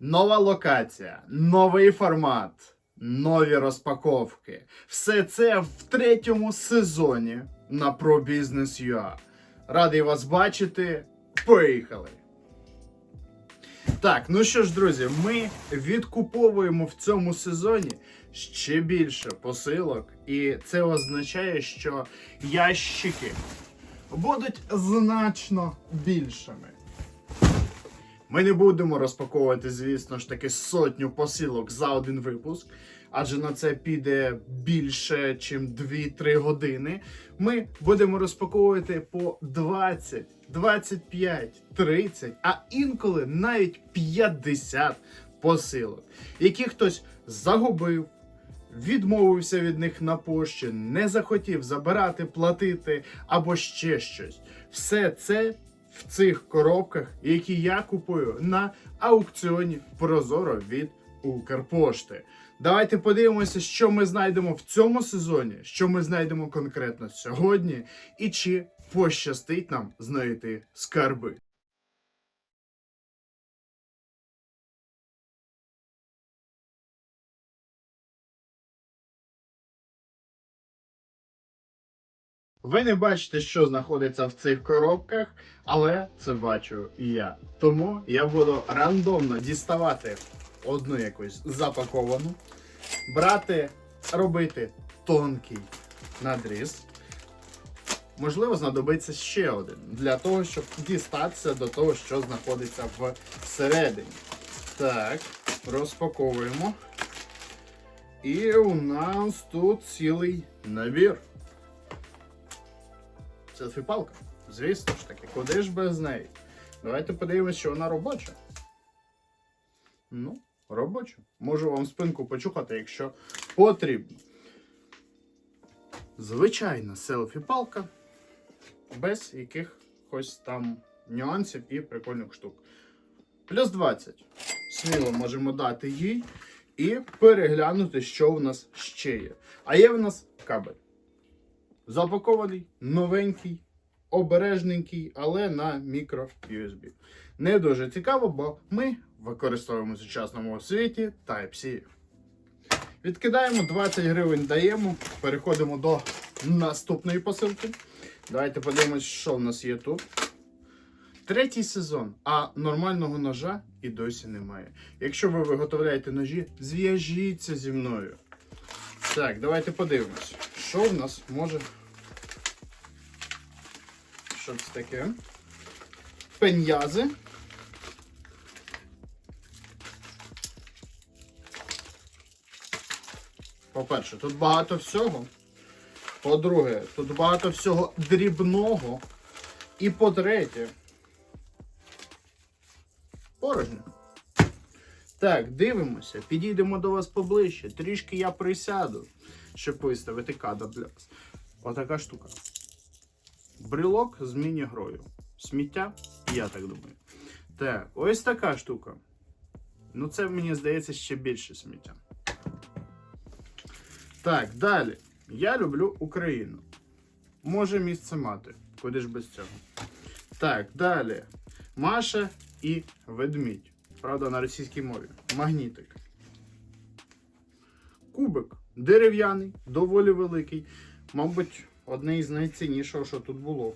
Нова локація, новий формат, нові розпаковки. Все це в третьому сезоні на ProBusiness.ua. Радий вас бачити. Поїхали! Так, ну що ж, друзі, ми відкуповуємо в цьому сезоні ще більше посилок, і це означає, що ящики будуть значно більшими. Ми не будемо розпаковувати, звісно ж таки, сотню посилок за один випуск, адже на це піде більше, ніж 2-3 години. Ми будемо розпаковувати по 20, 25, 30, а інколи навіть 50 посилок, які хтось загубив. Відмовився від них на пошті, не захотів забирати, платити або ще щось. Все це в цих коробках, які я купую на аукціоні Прозоро від Укрпошти. Давайте подивимося, що ми знайдемо в цьому сезоні, що ми знайдемо конкретно сьогодні, і чи пощастить нам знайти скарби. Ви не бачите, що знаходиться в цих коробках, але це бачу і я. Тому я буду рандомно діставати одну якусь запаковану, брати, робити тонкий надріз. Можливо, знадобиться ще один для того, щоб дістатися до того, що знаходиться всередині. Так, розпаковуємо. І у нас тут цілий набір. Селфі-палка. Звісно ж таки, куди ж без неї? Давайте подивимося, що вона робоча. Ну, робоча. Можу вам спинку почухати, якщо потрібно. Звичайна селфі-палка. Без якихось там нюансів і прикольних штук. Плюс 20. Сміло можемо дати їй і переглянути, що в нас ще є. А є в нас кабель. Запакований, новенький, обережненький, але на мікро USB. Не дуже цікаво, бо ми використовуємо в сучасному світі Type-C. Відкидаємо 20 гривень, даємо, переходимо до наступної посилки. Давайте подивимось, що в нас є тут. Третій сезон, а нормального ножа і досі немає. Якщо ви виготовляєте ножі, зв'яжіться зі мною. Так, давайте подивимось, що в нас може. Що це таке? Пеньязи. По-перше, тут багато всього. По-друге, тут багато всього дрібного. І по-третє, порожньо. Так, дивимося, підійдемо до вас поближче. Трішки я присяду, щоб виставити кадр для вас. Отака штука. Брелок з міні-грою. Сміття, я так думаю. Так, ось така штука. Ну, це мені здається ще більше сміття. Так, далі. Я люблю Україну. Може місце мати. Куди ж без цього? Так, далі. Маша і ведмідь. Правда, на російській мові. Магнітик. Кубик дерев'яний, доволі великий. Мабуть, одне із найціннішого, що тут було.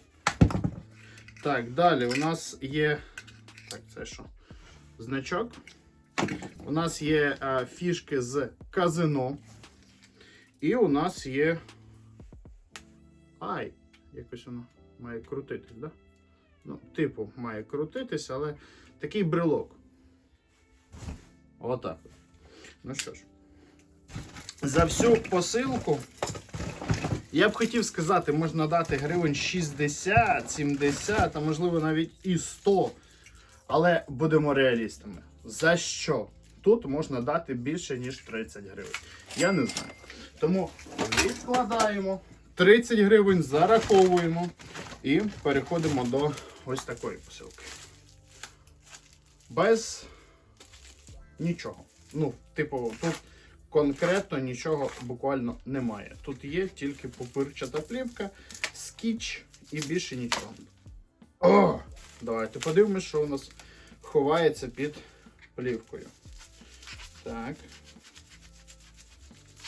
Так, далі у нас є. Так, це що? Значок. У нас є а, фішки з казино. І у нас є. Ай, якось воно має крутитись? Да? Ну, типу, має крутитись, але такий брелок. Отак. Ну що ж. За всю посилку. Я б хотів сказати, можна дати гривень 60, 70, а можливо навіть і 100. Але будемо реалістами. За що? Тут можна дати більше, ніж 30 гривень. Я не знаю. Тому відкладаємо. 30 гривень зараховуємо і переходимо до ось такої посилки. Без нічого. Ну, типу, тут конкретно нічого буквально немає. Тут є тільки пупирчата плівка, скіч і більше нічого. О! Давайте подивимось, що у нас ховається під плівкою. Так.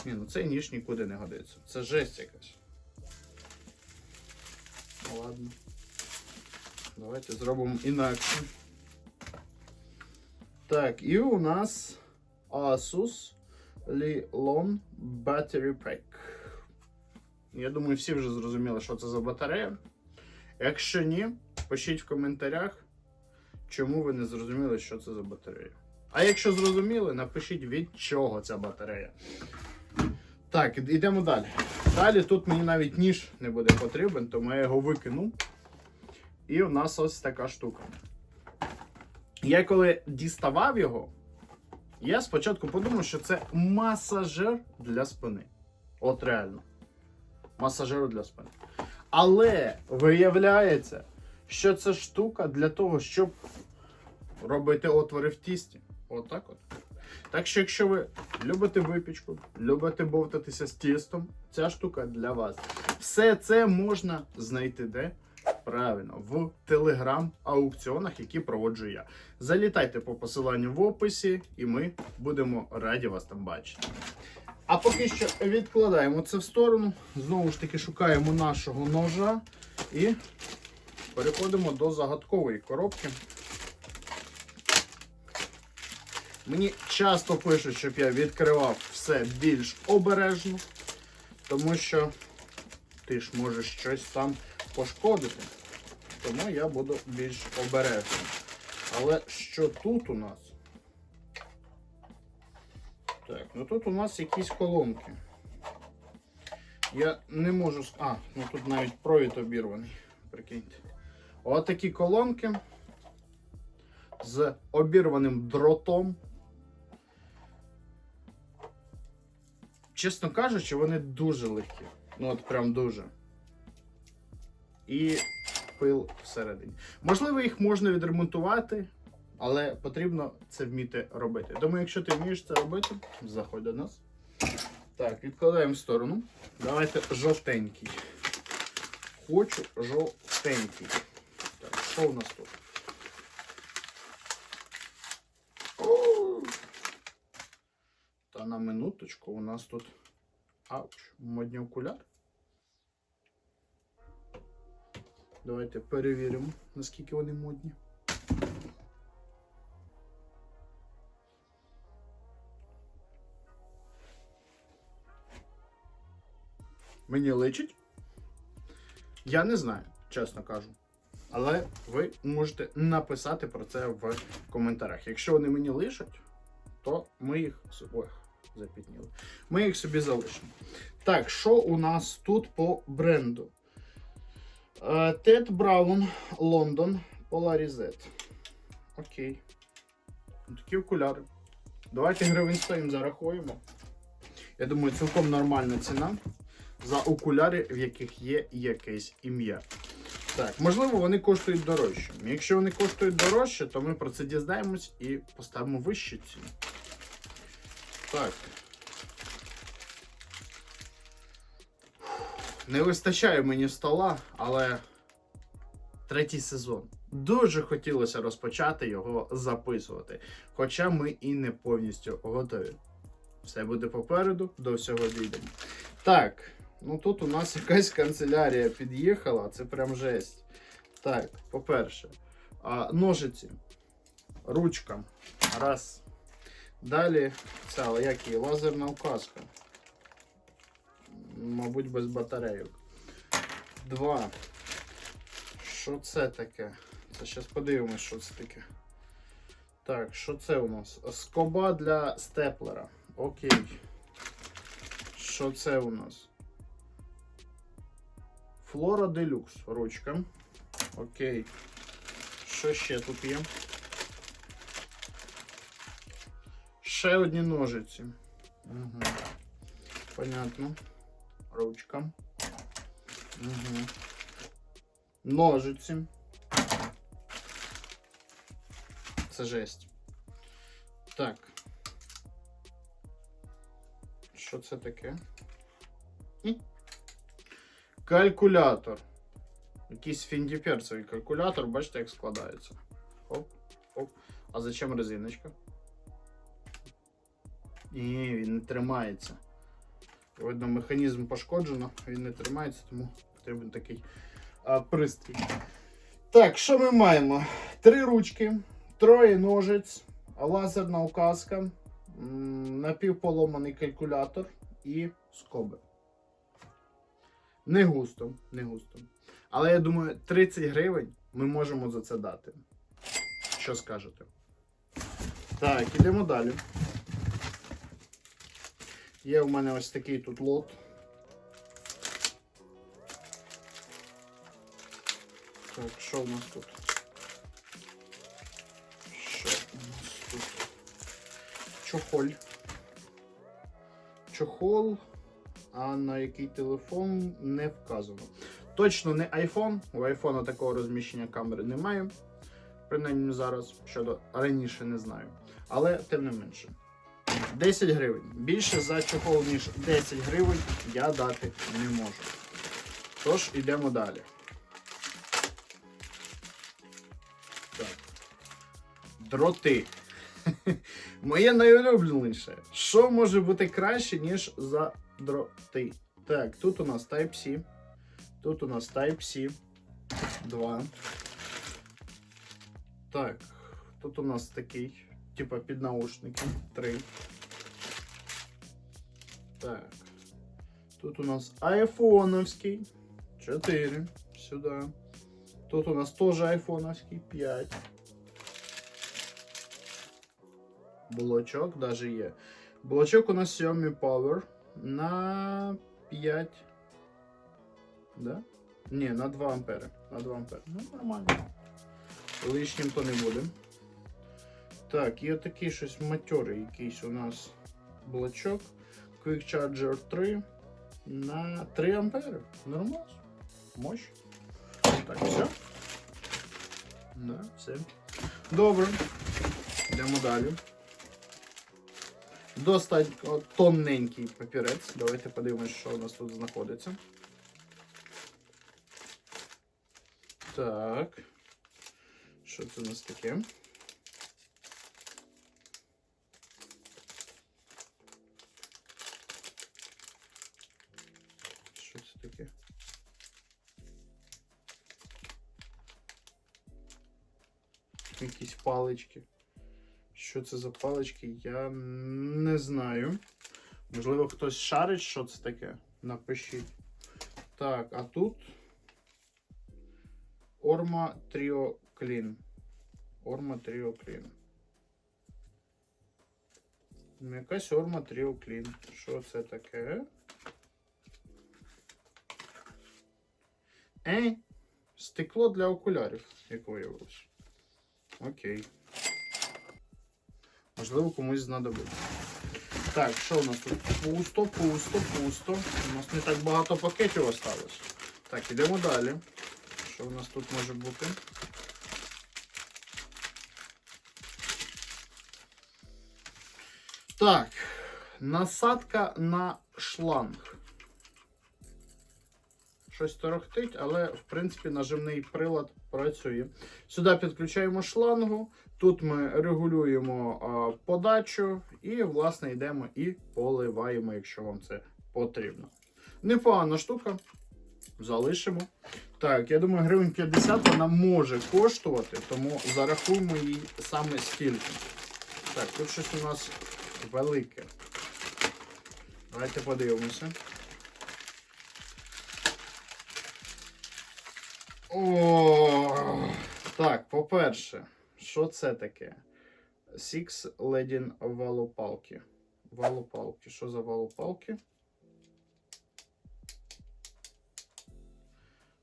Ні, ну цей ніж нікуди не годиться. Це жесть якась. Ну ладно. Давайте зробимо інакше. Так, і у нас Asus Lilon Battery Pack. Я думаю, всі вже зрозуміли, що це за батарея. Якщо ні, пишіть в коментарях, чому ви не зрозуміли, що це за батарея. А якщо зрозуміли, напишіть від чого ця батарея. Так, йдемо далі. Далі тут мені навіть ніж не буде потрібен, тому я його викину. І у нас ось така штука. Я коли діставав його, я спочатку подумав, що це масажер для спини. От реально. Масажер для спини. Але виявляється, що це штука для того, щоб робити отвори в тісті. Отак от. Так що, якщо ви любите випічку, любите бовтатися з тістом, ця штука для вас. Все це можна знайти де? Правильно, в телеграм-аукціонах, які проводжу я. Залітайте по посиланню в описі, і ми будемо раді вас там бачити. А поки що відкладаємо це в сторону. Знову ж таки шукаємо нашого ножа і переходимо до загадкової коробки. Мені часто пишуть, щоб я відкривав все більш обережно, тому що ти ж можеш щось там пошкодити. Тому я буду більш обережним. Але що тут у нас? Так, ну тут у нас якісь колонки. Я не можу. А, ну тут навіть провід обірваний. Прикиньте. От колонки з обірваним дротом. Чесно кажучи, вони дуже легкі. Ну от прям дуже. І пил всередині. Можливо, їх можна відремонтувати, але потрібно це вміти робити. Тому, якщо ти вмієш це робити, заходь до нас. Так, відкладаємо в сторону. Давайте жовтенький. Хочу жовтенький. Так, що у нас тут? Та на минуточку у нас тут. Ауч, модні окуляри. Давайте перевіримо, наскільки вони модні. Мені личить? Я не знаю, чесно кажу. Але ви можете написати про це в коментарях. Якщо вони мені лишать, то ми їх. Ой, запітніли. Ми їх собі залишимо. Так, що у нас тут по бренду? Е, Тед Браун, Лондон, Polarized. Окей. Такі окуляри. Давайте гривень 100 їм зарахуємо. Я думаю, цілком нормальна ціна за окуляри, в яких є якесь ім'я. Так, можливо, вони коштують дорожче. Якщо вони коштують дорожче, то ми про це дізнаємось і поставимо вищу ціну. Так. Не вистачає мені стола, але третій сезон. Дуже хотілося розпочати його записувати. Хоча ми і не повністю готові. Все буде попереду, до всього дійдемо. Так, ну тут у нас якась канцелярія під'їхала, це прям жесть. Так, по-перше, ножиці, ручка. Раз. Далі ця як її, лазерна указка. Мабуть, без батарейок. Два. Що це таке? Це зараз подивимось, що це таке. Так, що це у нас? Скоба для степлера. Окей. Що це у нас? Флора Делюкс. Ручка. Окей. Що ще тут є? Ще одні ножиці. Угу. Понятно. Ручка. Угу. Ножиці. Це жесть. Так. Що це таке? М? Калькулятор. Якийсь фіндіперцевий калькулятор, бачите, як складається. Оп, оп. А зачем резиночка? Ні, він не тримається. Видно, механізм пошкоджено, він не тримається, тому потрібен такий а, пристрій. Так, що ми маємо? Три ручки, троє ножиць, лазерна указка, напівполоманий калькулятор і скоби. Не густо, не густо. Але я думаю, 30 гривень ми можемо за це дати. Що скажете? Так, ідемо далі. Є у мене ось такий тут лот. Так, що у нас тут? Що у нас тут? Чохоль. Чохол, а на який телефон не вказано. Точно не iPhone. У iPhone такого розміщення камери немає. Принаймні зараз, щодо раніше не знаю. Але тим не менше. 10 гривень. Більше за чохол, ніж 10 гривень я дати не можу. Тож, йдемо далі. Так. Дроти. Моє найулюбленіше. Що може бути краще, ніж за дроти? Так, тут у нас Type-C. Тут у нас Type-C 2. Так, тут у нас такий, типа під наушники 3. Так. Тут у нас айфоновський 4. Сюди. Тут у нас теж айфоновський 5. Блочок даже є. Блочок у нас Xiaomi Power на 5. Да? Ні, на 2 ампери. На 2 ампери. Ну, нормально. Лишнім то не буде. Так, є такий щось матьорий якийсь у нас блочок. Quick Charger 3 на 3 ампери. Нормально. Мощ. Так, все. Да, все. Добре. Йдемо далі. Достатньо тонненький папірець. Давайте подивимось, що у нас тут знаходиться. Так. Що це у нас таке? Палички. Що це за палички, я не знаю. Можливо, хтось шарить, що це таке. Напишіть. Так, а тут Орма Trio Clean. Орма Clean. Ну, Якась Орма Trio Clean. Що це таке? Ей, стекло для окулярів, як виявилось. Окей. Можливо, комусь знадобиться. Так, що у нас тут? Пусто, пусто, пусто. У нас не так багато пакетів осталось. Так, ідемо далі. Що у нас тут може бути? Так, насадка на шланг. Щось торохтить, але в принципі нажимний прилад працює. Сюди підключаємо шлангу, тут ми регулюємо подачу і, власне, йдемо і поливаємо, якщо вам це потрібно. Непогана штука. Залишимо. Так, я думаю, гривень 50 вона може коштувати, тому зарахуємо їй саме стільки. Так, тут щось у нас велике. Давайте подивимося. О, так, по-перше, що це таке? Six Ledin валопалки. Валопалки. Що за валопалки?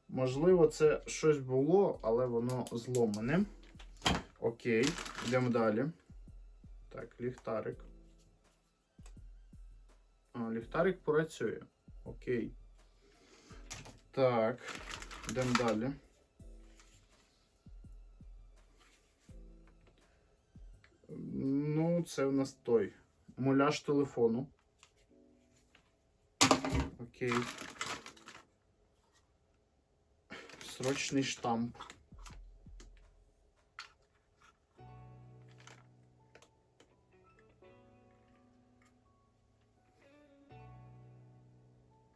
Можливо, це щось було, але воно зломане. Окей, йдемо далі. Так, ліхтарик. А, ліхтарик працює. Окей. Так, йдемо далі. Ну, це в нас той. Муляж телефону. Окей. Срочний штамп.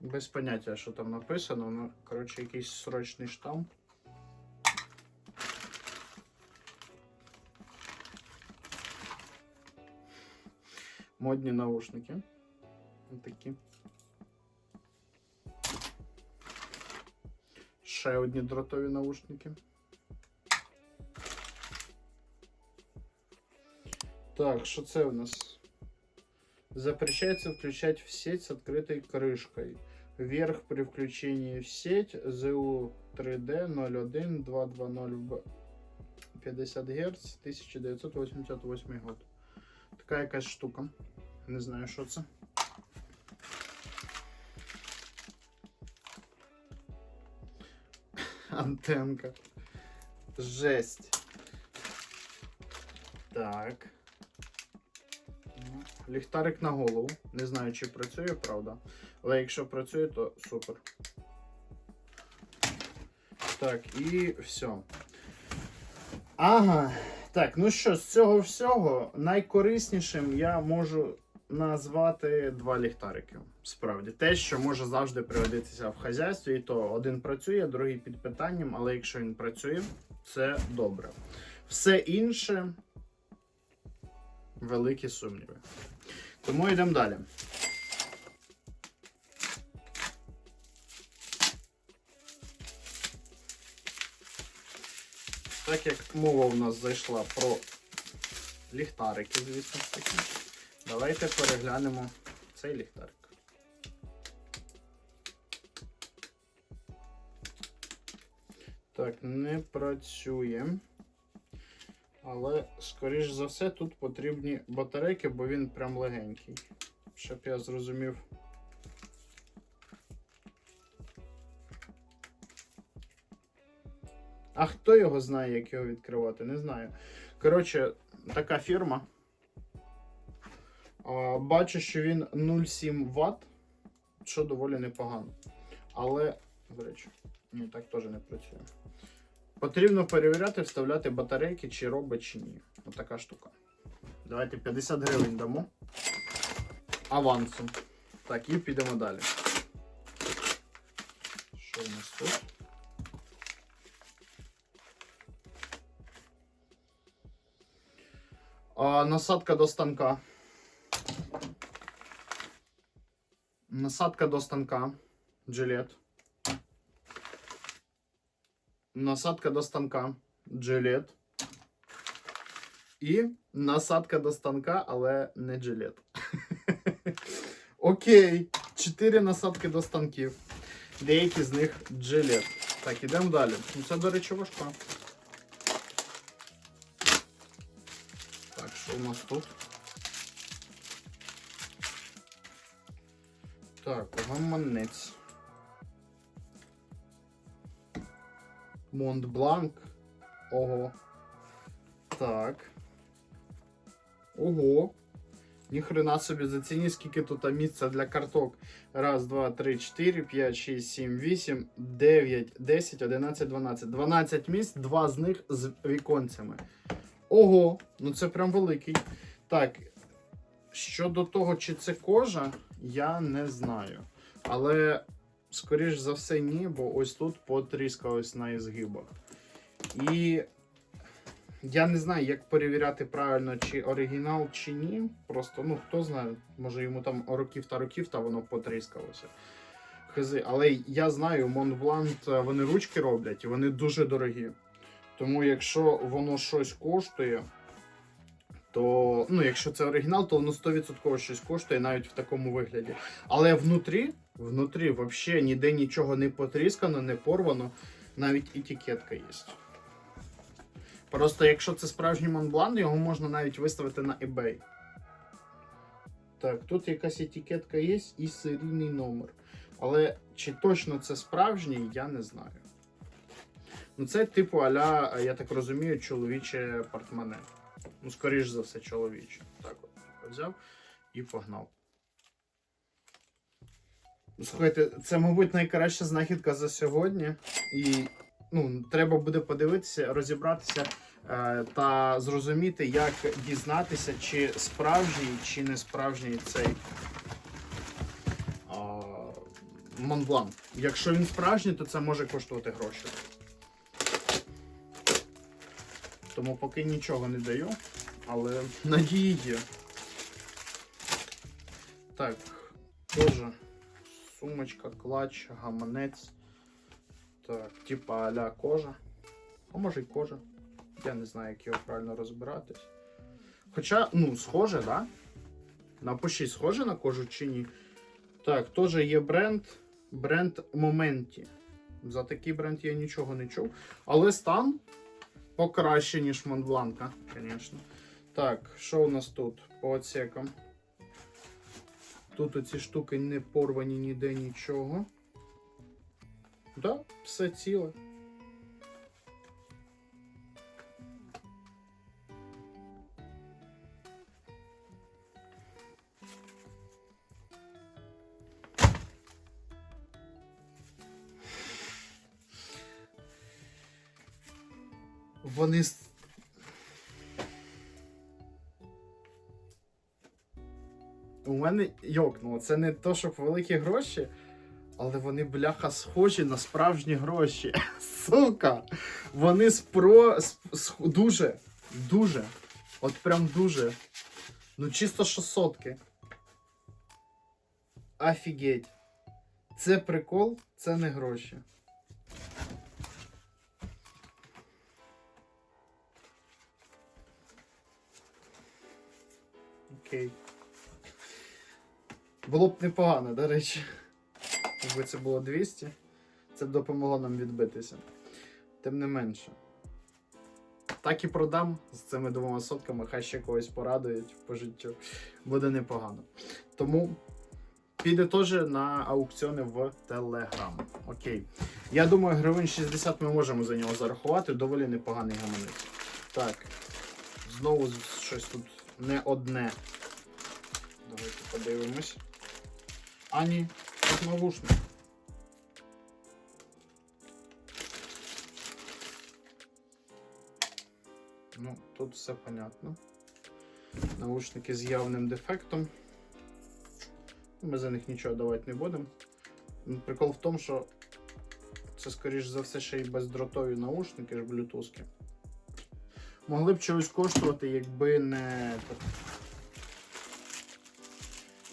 Без поняття, що там написано. Ну, коротше, якийсь срочний штамп. Модні наушники. Такі. Ще одні дротові наушники. Так, что це у нас? Запрещается включать в сеть с открытой крышкой. Вверх при включении в сеть ZU 3D 01 220 50 Гц 1988 год. Така якась штука. Не знаю, що це. Антенка. Жесть. Так. Ліхтарик на голову. Не знаю, чи працює, правда. Але якщо працює, то супер. Так, і все. Ага. Так, ну що, з цього всього найкориснішим я можу назвати два ліхтарики. Справді, те, що може завжди пригодитися в хазяйстві, і то один працює, другий під питанням, але якщо він працює, це добре. Все інше великі сумніви. Тому йдемо далі. Так як мова у нас зайшла про ліхтарики, звісно ж таки, давайте переглянемо цей ліхтарик. Так, не працює. Але, скоріш за все, тут потрібні батарейки, бо він прям легенький. Щоб я зрозумів. А хто його знає, як його відкривати? Не знаю. Коротше, така фірма. Бачу, що він 0,7 Вт, що доволі непогано. Але, до речі, ні, так теж не працює. Потрібно перевіряти, вставляти батарейки, чи робить, чи ні. Отака штука. Давайте 50 гривень дамо. Авансом. Так, і підемо далі. Що у нас тут? Насадка до станка. Насадка до станка. Джилет. Насадка до станка. Джилет. І насадка до станка, але не джилет. Окей. Чотири насадки до станків. Деякі з них джилет. Так, ідемо далі. Ну, Це, до речі, важко. У нас тут? Так, гаманець. Монтбланк. Ого. Так. Ого. Ніхрена собі зацініть, скільки тут місця для карток. Раз, два, три, чотири, п'ять, шість, сім, вісім, дев'ять, десять, одинадцять, дванадцять. 12 місць, два з них з віконцями. Ого, ну це прям великий. Так. Щодо того, чи це кожа, я не знаю. Але, скоріш за все, ні, бо ось тут потріскалось на ізгибах. І я не знаю, як перевіряти правильно, чи оригінал, чи ні. Просто, ну, хто знає, може йому там років та років, та воно потріскалося. Хизи. Але я знаю, Montblanc, вони ручки роблять, і вони дуже дорогі. Тому якщо воно щось коштує, то ну, якщо це оригінал, то воно 100% щось коштує навіть в такому вигляді. Але внутрі, внутрі взагалі ніде нічого не потріскано, не порвано, навіть етикетка є. Просто якщо це справжній Монблан, його можна навіть виставити на eBay. Так, тут якась етикетка є і серійний номер. Але чи точно це справжній, я не знаю. Ну, це типу аля, я так розумію, чоловіче портмоне. Ну, скоріш за все, чоловіче. Так от взяв і погнав. Слухайте, це, мабуть, найкраща знахідка за сьогодні. І ну, треба буде подивитися, розібратися е, та зрозуміти, як дізнатися, чи справжній, чи не справжній цей а, Монблан. Якщо він справжній, то це може коштувати гроші. Тому поки нічого не даю, але надії є. Так, тоже сумочка, клатч, гаманець. Так, типа а-ля кожа. А може й кожа. Я не знаю, як його правильно розбиратись. Хоча, ну, схоже, да? Напишіть, схоже на кожу чи ні. Так, теж є бренд. Бренд Моменті. За такий бренд я нічого не чув. Але стан покраще, ніж Монбланка, звісно. Так, що у нас тут по отсекам? Тут оці штуки не порвані ніде нічого. Да, все ціле. Вони. У мене йокнуло. Це не то, щоб великі гроші, але вони, бляха, схожі на справжні гроші. Сука! Вони спро... дуже, дуже. От прям дуже. Ну, чисто 600. Офігеть. Це прикол, це не гроші. Окей. Було б непогано, до речі. Якби це було 200, це б допомогло нам відбитися. Тим не менше. Так і продам з цими двома сотками, хай ще когось порадують по життю. Буде непогано. Тому піде теж на аукціони в Телеграм. Окей. Я думаю, гривень 60 ми можемо за нього зарахувати. Доволі непоганий гаманець. Так. Знову щось тут не одне. Давайте подивимось. А ні, тут навушник. Ну, тут все понятно. Наушники з явним дефектом. Ми за них нічого давати не будемо. Ну, Прикол в тому, що це, скоріш за все, ще й бездротові наушники ж блютузки. Могли б чогось коштувати, якби не.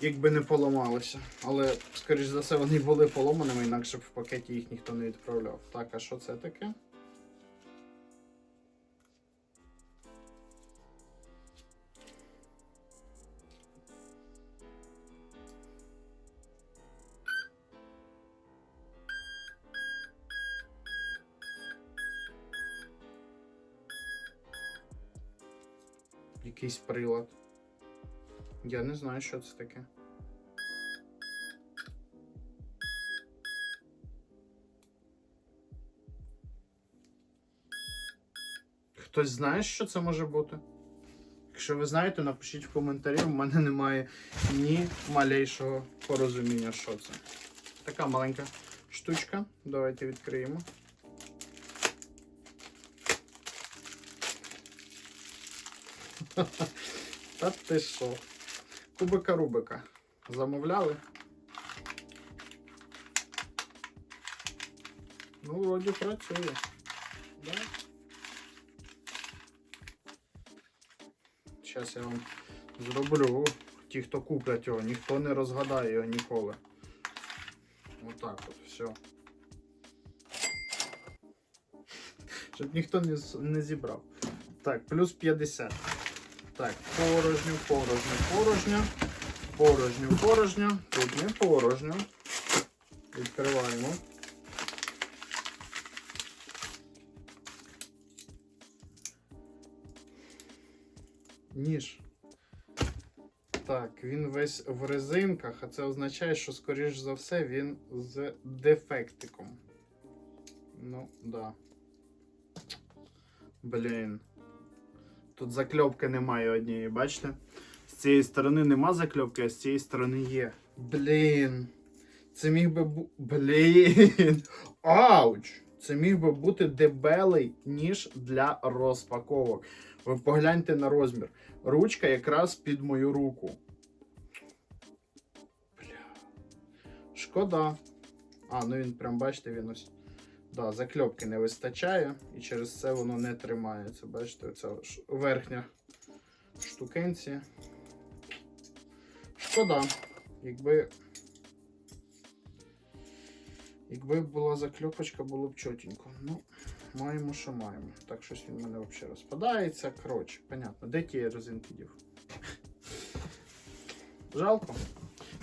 Якби не поламалися. Але, скоріш за все, вони були поломаними, інакше б в пакеті їх ніхто не відправляв. Так, а що це таке? Якийсь прилад. Я не знаю, що це таке. Хтось знає, що це може бути? Якщо ви знаєте, напишіть в коментарі. У мене немає ні малейшого порозуміння, що це. Така маленька штучка. Давайте відкриємо. Та ти що? Кубика Рубика. Замовляли? Ну, вроді працює. Да? Зараз я вам зроблю. Ті, хто куплять його, ніхто не розгадає його ніколи. Отак от, все. Щоб ніхто не, не зібрав. Так, плюс 50. Так, порожню, порожню, порожню. Порожню, порожню. Тут не порожню. Відкриваємо. Ніж. Так, він весь в резинках, а це означає, що, скоріш за все, він з дефектиком. Ну, да. Блін. Тут закльопки немає однієї, бачите? З цієї сторони нема закльопки, а з цієї сторони є. Блін. Це міг би бути. Блін. Ауч! Це міг би бути дебелий ніж для розпаковок. Ви погляньте на розмір. Ручка якраз під мою руку. Бля. Шкода. А, ну він прям бачите, він ось. Да, закльопки не вистачає, і через це воно не тримається. Бачите, оця верхня штукенція. Шкода, якби. Якби була закльопочка, було б чотенько. Ну, маємо, що маємо. Так, щось він в мене взагалі розпадається. Коротше, понятно. Де ті резинки дів? Жалко.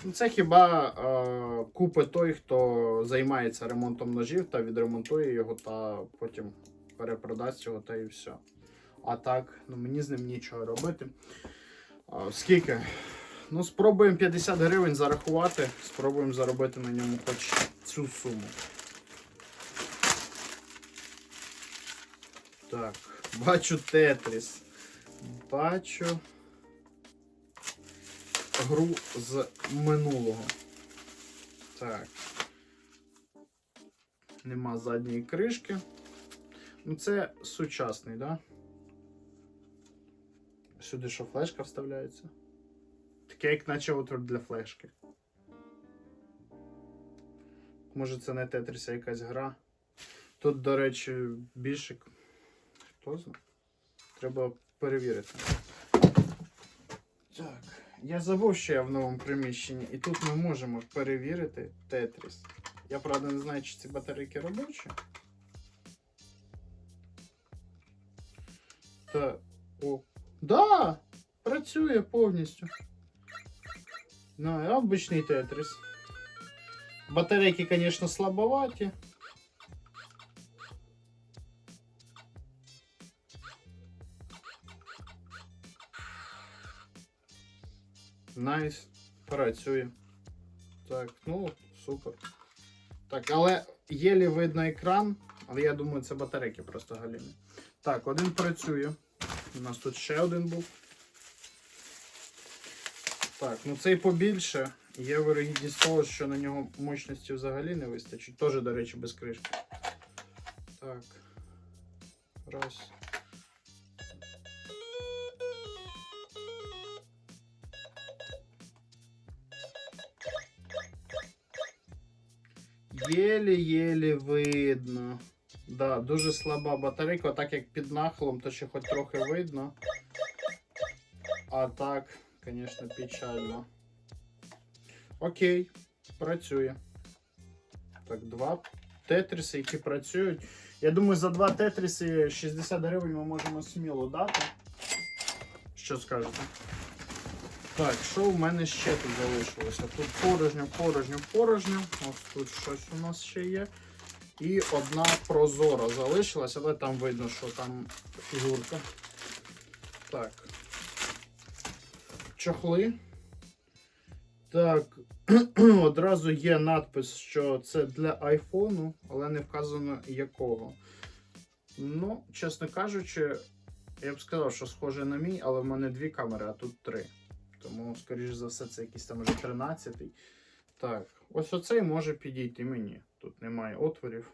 Ну, це хіба е, купить той, хто займається ремонтом ножів та відремонтує його, та потім перепродасть його та і все. А так, ну мені з ним нічого робити. А, скільки? Ну, спробуємо 50 гривень зарахувати, спробуємо заробити на ньому хоч цю суму. Так, бачу Тетріс. Бачу гру з минулого. Так. Нема задньої кришки. Ну, це сучасний, да? Сюди що флешка вставляється? Таке, як наче отвор для флешки. Може це не Тетріс, а якась гра. Тут, до речі, більше. Хто знає? Треба перевірити. Так. Я забув, що я в новому приміщенні, і тут ми можемо перевірити Тетріс. Я правда не знаю, чи ці батарейки робочі. Та. О. Да! Працює повністю. Ну, обичний Тетріс. Батарейки, звісно, слабоваті. Найс. Працює. Так, ну, супер. Так, але єлі видно екран, але я думаю, це батарейки просто галімі. Так, один працює. У нас тут ще один був. Так, ну цей побільше. Є вирогідність того, що на нього мощності взагалі не вистачить. Теж, до речі, без кришки. Так. Раз. Єлі-єлі видно. Да, дуже слаба батарейка, так як під нахилом, то ще хоч трохи видно. А так, звісно, печально. Окей, працює. Так, два тетріси, які працюють. Я думаю, за два тетріси 60 гривень ми можемо сміло дати. Що скажете? Так, що у мене ще тут залишилося? Тут порожньо, порожньо, порожньо. Ось тут щось у нас ще є. І одна прозора залишилась, але там видно, що там фігурка. Так. Чохли. Так, одразу є надпис, що це для айфону, але не вказано якого. Ну, чесно кажучи, я б сказав, що схоже на мій, але в мене дві камери, а тут три. Тому, скоріш за все, це якийсь там вже 13-й. Так, ось оцей може підійти мені. Тут немає отворів.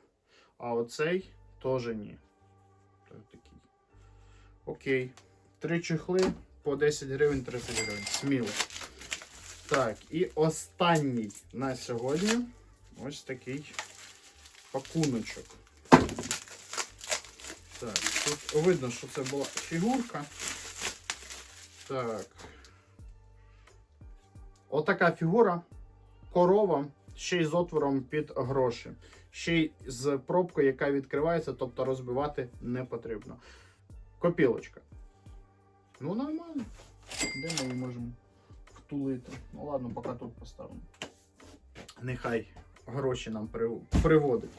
А оцей теж ні. Так, такий. Окей. Три чехли по 10 гривень, 30 гривень. Сміло. Так, і останній на сьогодні ось такий пакуночок. Так, тут видно, що це була фігурка. Так. Отака фігура. Корова, ще й з отвором під гроші. Ще й з пробкою, яка відкривається, тобто розбивати не потрібно. Копілочка. Ну, нормально. Де ми її можемо втулити? Ну ладно, поки тут поставимо. Нехай гроші нам при- приводить.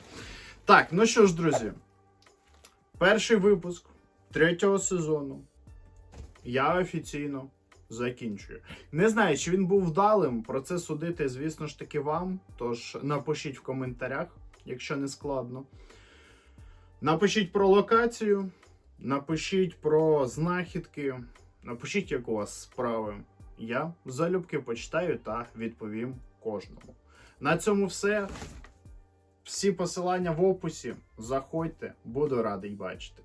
Так, ну що ж, друзі. Перший випуск третього сезону. Я офіційно закінчую. Не знаю, чи він був вдалим. Про це судити, звісно ж таки, вам. Тож напишіть в коментарях, якщо не складно. Напишіть про локацію, напишіть про знахідки, напишіть, як у вас справи. Я залюбки почитаю та відповім кожному. На цьому все. Всі посилання в описі. Заходьте, буду радий бачити.